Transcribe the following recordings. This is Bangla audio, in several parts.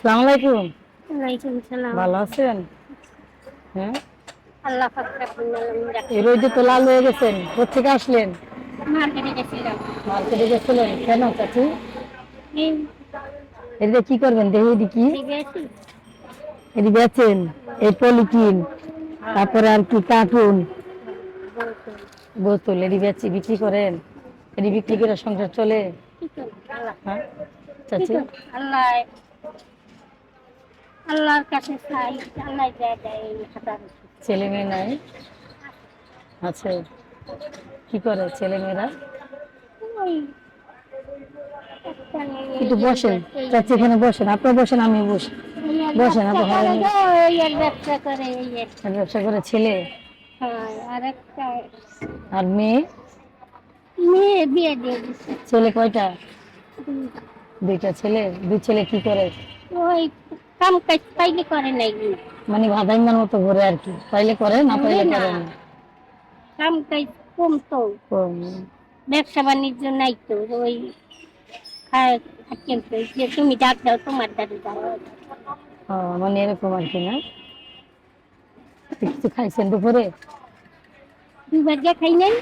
সালাম আলাইকুম। ওয়ালাইকুম সালাম। ভালো আছেন? হ্যাঁ? আল্লাহ পাক এই রোদে তো লাল হয়ে গেছেন। কোথেকে আসলেন? মার্কেটে গেছিলাম। মার্কেটে গেছিলেন? কেন চাচি? এদিকে কি করবেন? দেখি কি ঠিক এদিকে বেচেন এই পলিথিন। তারপরে আর কি কার্টুন? বোতল। এদি বেচি বিক্রি করেন? এদি বিক্রি করে সংসার চলে? হ্যাঁ? চাচি? আল্লাহ আল্লাহর কাছে চাই আল্লাহ যা দেয় এই ছেলে মেয়ে নাই? আচ্ছা কি করে ছেলে মেয়েরা? ওই একটা বসেন চাচি এখানে বসেন আপনি বসেন আমি বসি। বসেন, ব্যবসা করে ব্যবসা করে ছেলে? হ্যাঁ, আর মেয়ে? মেয়ে বিয়ে দিয়ে ছেলে কয়টা? দুইটা ছেলে দুই ছেলে কি করে? ওই কাম কাজ পাইলে করে নাই। মানে ভাদাইঙ্গার মতো ঘুরে আর কি। পাইলে করে না পাইলে না। করেন না। কাম কাজ কম তো। কম। ব্যবসা বাণিজ্য নাই তো ওই যে তুমি ডাক দাও তোমার দাদু দাও। মানে এরকম আর কি না? কিছু খাইছেন দুপুরে? দুবার যা খাই নাই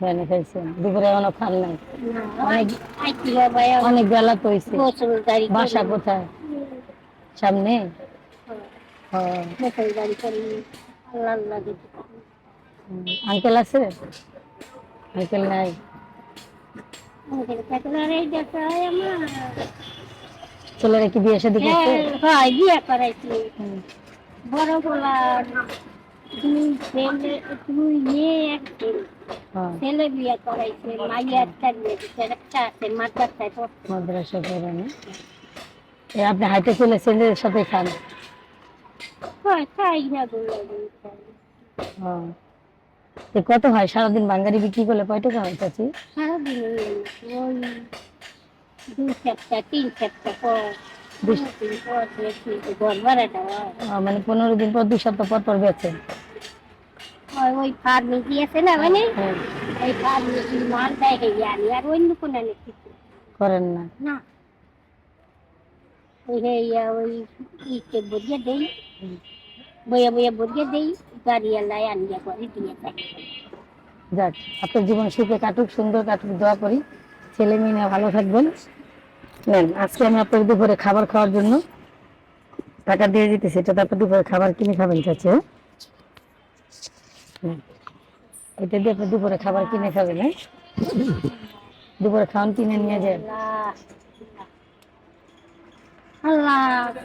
হ্যাঁ খাইছেন দুপুরে এখনও খান নাই। অনেক বেলা হয়েছে। বাসা কোথায়? সামনে। আঙ্কেল আছে? আঙ্কেল নাই। ছেলেরা কি বিয়ে করছে? হ্যাঁ, বড় বলার দুই ছেলে দুই মেয়ে এক ছেলে হ্যাঁ, বিয়ে করাইছে মাইয়া একটা বিয়ে দিচ্ছে একটা আছে মাদ্রাসায় পড়ছে। মাদ্রাসা করে না? আপনি হাইটে চলে ছেলেদের সাথে খান। হয় হ্যাঁ। কত হয়? সারাদিন বাঙ্গারি বিক্রি করলে কয় টাকা হয় চাচি? সারাদিন ওই দুই তিন মানে পনেরো দিন পর দুই সপ্তাহ পর পর বেচেন ওই ফার্মেসি আছে না মানে হ্যাঁ ফার্মেসি মাল দেয় আনি আর অন্য কোনো কিছু করেন না। না। ওই হে ওই বরিয়ে দেই। বইয়া বইয়া বরিয়ে দেই গাড়িওয়ালায় আনিয়া করে দিয়ে যাক আপনার জীবন সুখে কাটুক সুন্দর কাটুক দোয়া করি। ছেলে মেয়ে ভালো থাকবেন। নেন আজকে আমি আপনার দুপুরে খাবার খাওয়ার জন্য টাকা দিয়ে দিতেছি এটা তো আপনার দুপুরে খাবার কিনে খাবেন চাচি হ্যাঁ? এটা দিয়ে আপনার দুপুরে খাবার কিনে খাবেন হ্যাঁ? দুপুরে খাওয়ান, কিনে নিয়ে যান। আল্লাহ আল্লাহ।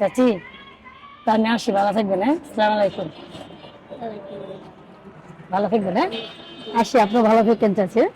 চাচি, তার নিয়ে আসি, ভালো থাকবেন হ্যাঁ? সালাম আলাইকুম। ভালো থাকবেন হ্যাঁ? আসি আপনি ভালো থাকেন, চাচি হ্যাঁ?